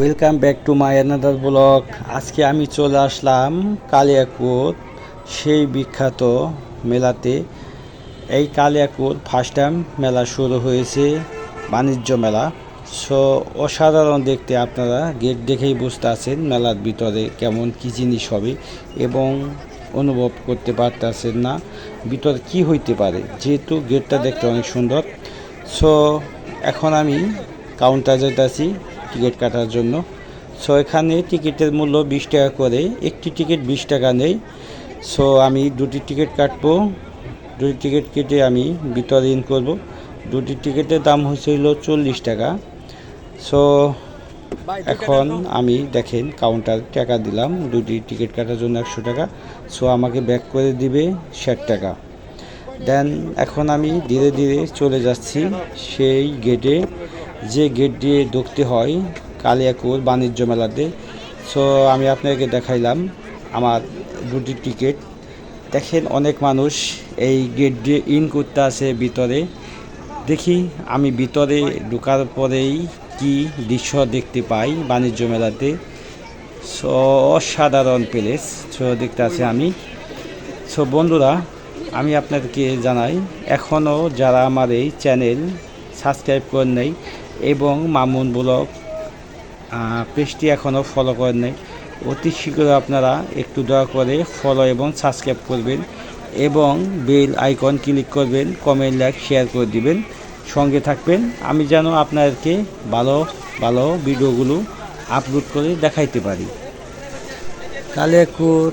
Welcome back to my another blog আজকে আমি চলে আসলাম কালিয়াকুর সেই বিখ্যাত মেলাতে। এই কালিয়াকুর ফার্স্ট টাইম মেলা শুরু হয়েছে, বাণিজ্য মেলা। সো অসাধারণ দেখতে আপনারা গেট দেখেই বুঝতে আছেন মেলার ভিতরে কেমন, কী জিনিস হবে এবং অনুভব করতে পারতেছেন না। ভিতরে কি হইতে পারে, যেহেতু গেটটা দেখতে অনেক সুন্দর। সো এখন আমি কাউন্টার যেতেছি টিকিট কাটার জন্য। সো এখানে টিকিটের মূল্য বিশ টাকা করে। একটি টিকিট বিশ টাকা নেই। সো আমি দুটি টিকিট কাটবো। দুটি টিকিট কেটে আমি ইন করব। দুটি টিকিটের দাম হয়েছিল চল্লিশ টাকা। সো এখন আমি দেখেন কাউন্টার টাকা দিলাম। দুটি টিকিট কাটার জন্য একশো টাকা। সো আমাকে ব্যাক করে দিবে ষাট টাকা। দেন এখন আমি ধীরে ধীরে চলে যাচ্ছি সেই গেটে যে গেট দিয়ে ঢুকতে হয় কালিয়াকুর বাণিজ্য মেলাতে সো আমি আপনাকে দেখাইলাম আমার দুটি টিকিট দেখেন অনেক মানুষ এই গেট দিয়ে ইন করতে আসে ভিতরে। দেখি আমি ভিতরে ঢোকার পরেই কি দৃশ্য দেখতে পাই বাণিজ্য মেলাতে। সো অসাধারণ প্লেস সো দেখতে আছে আমি। সো বন্ধুরা, আমি আপনাদেরকে জানাই এখনও যারা আমার এই চ্যানেল সাবস্ক্রাইব করেন নাই এবং মামুন ব্লগ পেজটি এখনও ফলো করেন নাই। অতি শীঘ্র আপনারা একটু দয়া করে ফলো এবং সাবস্ক্রাইব করবেন এবং বেল আইকন ক্লিক করবেন কমেন্ট লাইক শেয়ার করে দিবেন। সঙ্গে থাকবেন, আমি যেন আপনাদেরকে ভালো ভালো ভিডিওগুলো আপলোড করে দেখাইতে পারি। কালিয়াকুর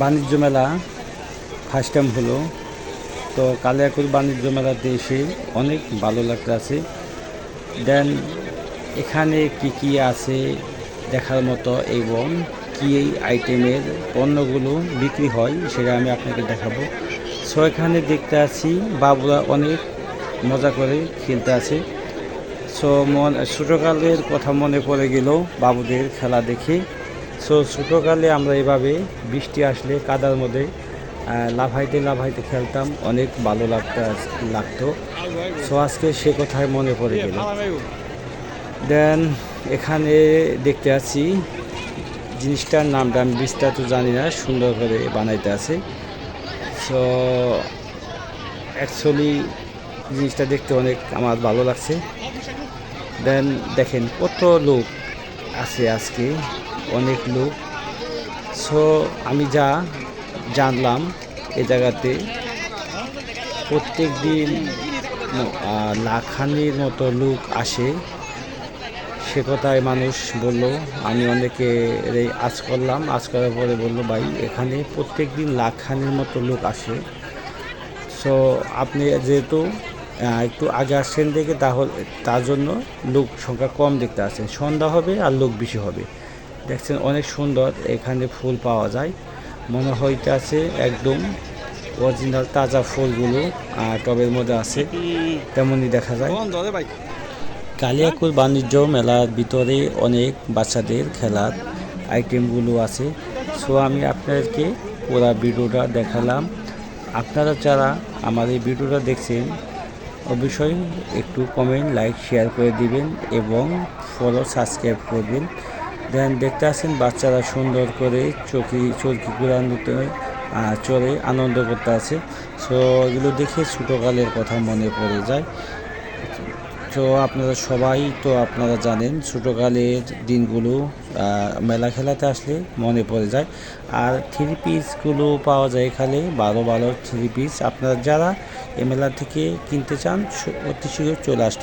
বাণিজ্য মেলা ফার্স্ট টাইম হলো। তো কালিয়াকুর বাণিজ্য মেলাতে এসে অনেক ভালো লাগতেছে দেন এখানে কি কি আছে দেখার মতো এবং কি এই আইটেমের পণ্যগুলো বিক্রি হয় সেটা আমি আপনাকে দেখাবো। সো, এখানে দেখতে আছি, বাবুরা অনেক মজা করে খেলতে আছে। সো, মন, ছোটোকালের কথা মনে পড়ে গেল বাবুদের খেলা দেখে। সো, ছোটোকালে আমরা এভাবে বৃষ্টি আসলে কাদার মধ্যে আহ, লাফাইতে লাফাইতে খেলতাম অনেক ভালো লাগতে লাগতো। সো আজকে সে কথায় মনে পড়ে গেল। দেন এখানে দেখতে আছি জিনিসটার নামটা আমি বিস্তারিত জানি না সুন্দর করে বানাইতে আছে। সো অ্যাকচুয়ালি জিনিসটা দেখতে অনেক আমার ভালো লাগছে। দেন দেখেন কত লোক আছে আজকে অনেক লোক। সো আমি যা জানলাম এ জায়গাতে প্রত্যেক দিন লাখানির মতো লোক আসে। সে কথায় মানুষ বলল, আমি অনেকে আজ করলাম, আজ করার পরে বলল, ভাই, এখানে প্রত্যেক দিন লাখখানির মতো লোক আসে। সো আপনি যেহেতু একটু আগে আসছেন দেখে, তাহলে, তার জন্য লোক সংখ্যা কম দেখতে আসছেন। সন্ধ্যা হবে আর লোক বেশি হবে। দেখছেন অনেক সুন্দর এখানে ফুল পাওয়া যায়। মনে হইতে আছে? একদম অরিজিনাল তাজা ফুলগুলো আহ, টবের মধ্যে আছে। তেমনই দেখা যায়। কালিয়াকুর বাণিজ্য মেলার ভিতরে অনেক বাচ্চাদের খেলার আইটেমগুলো আছে। সো আমি আপনাদেরকে পুরো ভিডিওটা দেখালাম। আপনারা যারা আমার এই ভিডিওটা দেখছেন অবশ্যই একটু কমেন্ট লাইক শেয়ার করে দিবেন এবং ফলো সাবস্ক্রাইব করবেন। দেন দেখতে আছেন বাচ্চারা সুন্দর করে চকি চরকি ঘুরানোতে চড়ে আনন্দ করতে আছে সো এগুলো দেখে ছোটোকালের কথা মনে পড়ে যায়। তো আপনারা সবাই তো আপনারা জানেন, ছোটোকালের দিনগুলো মেলা খেলাতে আসলে মনে পড়ে যায়। আর থ্রি পিসগুলো পাওয়া যায় এখানে ভালো ভালো থ্রি পিস আপনারা যারা এ মেলা থেকে কিনতে চান অতি শীঘ্র চলে আসতে